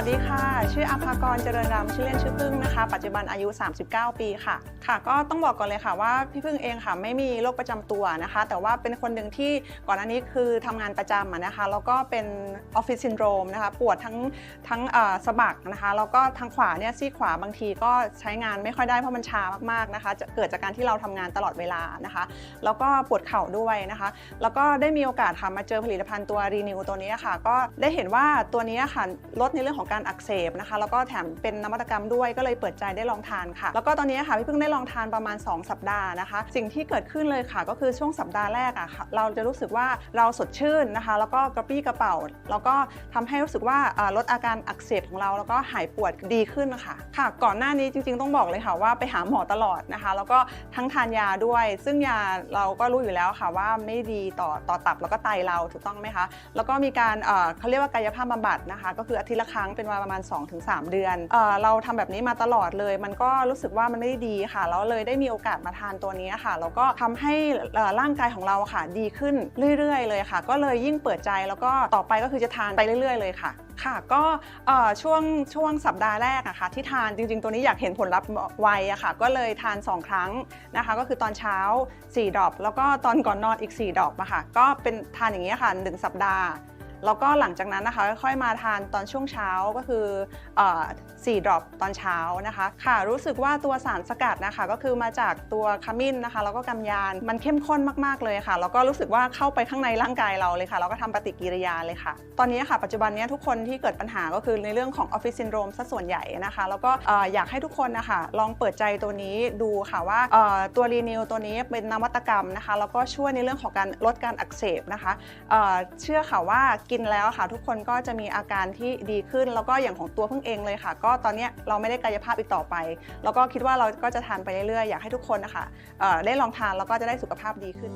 วัสดีค่ะ ชื่ออาภากรเจริญรำชื่อเล่นชื่อพึ่งนะคะ ปัจจุบันอายุ 39 ปีค่ะ ค่ะ ก็ต้องบอกก่อนเลยค่ะว่าพี่พึ่งเองค่ะไม่มีโรคประจำตัวนะคะ แต่ว่าเป็นคนหนึ่งที่ก่อนหน้านี้คือทำงานประจำนะคะ แล้วก็เป็นออฟฟิศซินโดรมนะคะ ปวดทั้งทั้งสะบักนะคะ แล้วก็ทางขวาเนี่ยซี่ขวาบางทีก็ใช้งานไม่ค่อยได้เพราะมันชามากๆนะคะ จะเกิดจากการที่เราทำงานตลอดเวลานะคะ แล้วก็ปวดเข่าด้วยนะคะ แล้วก็ได้มีโอกาสค่ะมาเจอผลิตภัณฑ์ตัวรีนิวตัวนี้ค่ะ ก็ได้เห็นว่าตัวนี้ค่ะลดในเรื่องของการอักเสบนะคะ แล้วก็แถมเป็นนวัตกรรมด้วยก็เลยเปิดใจได้ลองทานค่ะ แล้วก็ตอนนี้ค่ะพี่เพิ่งได้ลองทานประมาณ 2 สัปดาห์นะคะ สิ่งที่เกิดขึ้นเลยค่ะ ก็คือช่วงสัปดาห์แรกอะค่ะเราจะรู้สึกว่าเราสดชื่นนะคะ แล้วก็กระปี้กระเป๋า แล้วก็ทำให้รู้สึกว่าลดอาการอักเสบของเราแล้วก็หายปวดดีขึ้นนะคะค่ะ ก่อนหน้านี้จริง ๆ ต้องบอกเลยค่ะว่าไปหาหมอตลอดนะคะ แล้วก็ทั้งทานยาด้วย ซึ่งยาเราก็รู้อยู่แล้วค่ะว่าไม่ดีต่อต่อตับแล้วก็ไตเราถูกต้องไหมคะแล้วก็มีการเขาเรียกว่ากายภาพบำบัดนะคะ ก็คืออาทิตย์ละครั้งเป็นเวลาประมาณ 2-3 เดือนเอ่อเราทำแบบนี้มาตลอดเลย มันก็รู้สึกว่ามันไม่ได้ดีค่ะแล้วเลยได้มีโอกาสมาทานตัวนี้ค่ะแล้วก็ทำให้เอ่อร่างกายของเราค่ะ ดีขึ้นเรื่อยๆ เลยค่ะ ก็เลยยิ่งเปิดใจแล้วก็ต่อไปก็คือจะทานไปเรื่อย ๆ เลยค่ะค่ะก็เอ่อช่วงช่วงสัปดาห์แรกอะค่ะที่ทานจริง ๆ ตัวนี้อยากเห็นผลลัพธ์ไวอะค่ะ ก็เลยทาน 2 ครั้งนะคะ ก็คือตอนเช้า 4 ดอปแล้วก็ตอนก่อนนอนอีก 4 ดอปอะค่ะ ก็เป็นทานอย่างนี้ค่ะ 1 สัปดาห์ แล้วก็หลังจากนั้นนะคะค่อยมาทานตอนช่วงเช้าก็คือเอ่อ4ดรอปตอนเช้านะคะ ค่ะรู้สึกว่าตัวสารสกัดนะคะ ก็คือมาจากตัวขมิ้นนะคะ แล้วก็กำยานมันเข้มข้นมากๆเลยค่ะ แล้วก็รู้สึกว่าเข้าไปข้างในร่างกายเราเลยค่ะแล้วก็ทำปฏิกิริยาเลยค่ะ ตอนนี้ค่ะ ปัจจุบันนี้ทุกคนที่เกิดปัญหาก็คือในเรื่องของออฟฟิศซินโดรมซะส่วนใหญ่นะคะ แล้วก็อยากให้ทุกคนนะคะลองเปิดใจตัวนี้ดูค่ะว่าตัวรีนิวตัวนี้เป็นนวัตกรรมนะคะ แล้วก็ช่วยในเรื่องของการลดการอักเสบนะคะเชื่อค่ะว่ากินแล้วค่ะ ทุกคนก็จะมีอาการที่ดีขึ้น แล้วก็อย่างของตัวเพิ่งเองเลยค่ะ ก็ตอนนี้เราไม่ได้กายภาพอีกต่อไป แล้วก็คิดว่าเราก็จะทานไปเรื่อยๆอยากให้ทุกคนนะคะได้ลองทานแล้วก็จะได้สุขภาพดีขึ้น